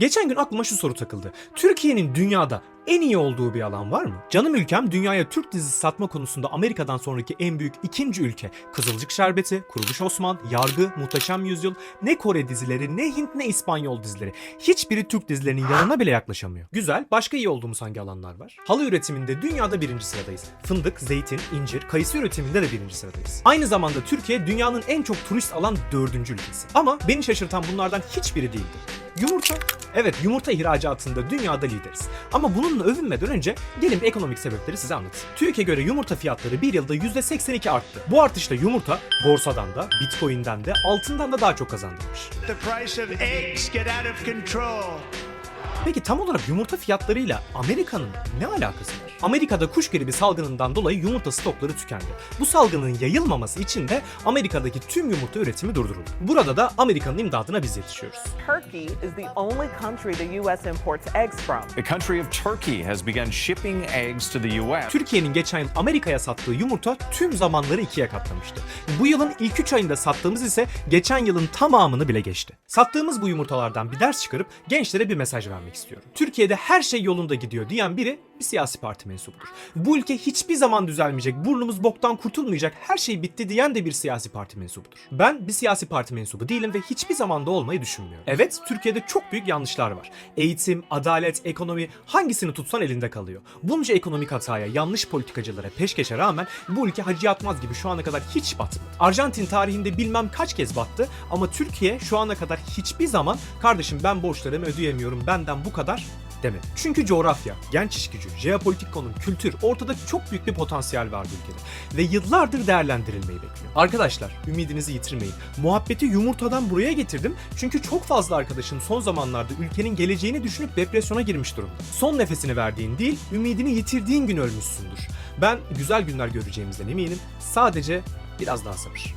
Geçen gün aklıma şu soru takıldı. Türkiye'nin dünyada en iyi olduğu bir alan var mı? Canım ülkem dünyaya Türk dizisi satma konusunda Amerika'dan sonraki en büyük ikinci ülke. Kızılcık Şerbeti, Kuruluş Osman, Yargı, Muhteşem Yüzyıl, ne Kore dizileri, ne Hint ne İspanyol dizileri. Hiçbiri Türk dizilerinin yanına bile yaklaşamıyor. Güzel, başka iyi olduğumuz hangi alanlar var? Halı üretiminde dünyada birinci sıradayız. Fındık, zeytin, incir, kayısı üretiminde de birinci sıradayız. Aynı zamanda Türkiye dünyanın en çok turist alan dördüncü ülkesi. Ama beni şaşırtan bunlardan hiçbiri değildi. Yumurta. Evet yumurta ihracatında dünyada lideriz. Ama bununla övünmeden önce gelin ekonomik sebepleri size anlatayım. TÜİK'e göre yumurta fiyatları bir yılda %82 arttı. Bu artışla yumurta borsadan da, bitcoin'den de, altından da daha çok kazandırmış. The price of eggs get out of control. Peki tam olarak yumurta fiyatlarıyla Amerika'nın ne alakası var? Amerika'da kuş gribi salgınından dolayı yumurta stokları tükendi. Bu salgının yayılmaması için de Amerika'daki tüm yumurta üretimi durduruldu. Burada da Amerika'nın imdadına biz yetişiyoruz. Turkey is the only country the U.S. imports eggs from. The country of Turkey has begun shipping eggs to the U.S. Türkiye'nin geçen yıl Amerika'ya sattığı yumurta tüm zamanları ikiye katlamıştı. Bu yılın ilk 3 ayında sattığımız ise geçen yılın tamamını bile geçti. Sattığımız bu yumurtalardan bir ders çıkarıp gençlere bir mesaj vermek istiyorum. Türkiye'de her şey yolunda gidiyor diyen biri bir siyasi parti mensubudur. Bu ülke hiçbir zaman düzelmeyecek, burnumuz boktan kurtulmayacak, her şey bitti diyen de bir siyasi parti mensubudur. Ben bir siyasi parti mensubu değilim ve hiçbir zaman da olmayı düşünmüyorum. Evet, Türkiye'de çok büyük yanlışlar var. Eğitim, adalet, ekonomi hangisini tutsan elinde kalıyor. Bunca ekonomik hataya, yanlış politikacılara peşkeşe rağmen bu ülke Hacı Yatmaz gibi şu ana kadar hiç batmadı. Arjantin tarihinde bilmem kaç kez battı ama Türkiye şu ana kadar hiçbir zaman kardeşim ben borçlarımı ödeyemiyorum benden bu kadar demedi. Çünkü coğrafya, genç iş gücü, jeopolitik konum, kültür ortada çok büyük bir potansiyel var ülkede. Ve yıllardır değerlendirilmeyi bekliyor. Arkadaşlar ümidinizi yitirmeyin. Muhabbeti yumurtadan buraya getirdim. Çünkü çok fazla arkadaşım son zamanlarda ülkenin geleceğini düşünüp depresyona girmiş durumda. Son nefesini verdiğin değil, ümidini yitirdiğin gün ölmüşsündür. Ben güzel günler göreceğimizden eminim. Sadece biraz daha sabır.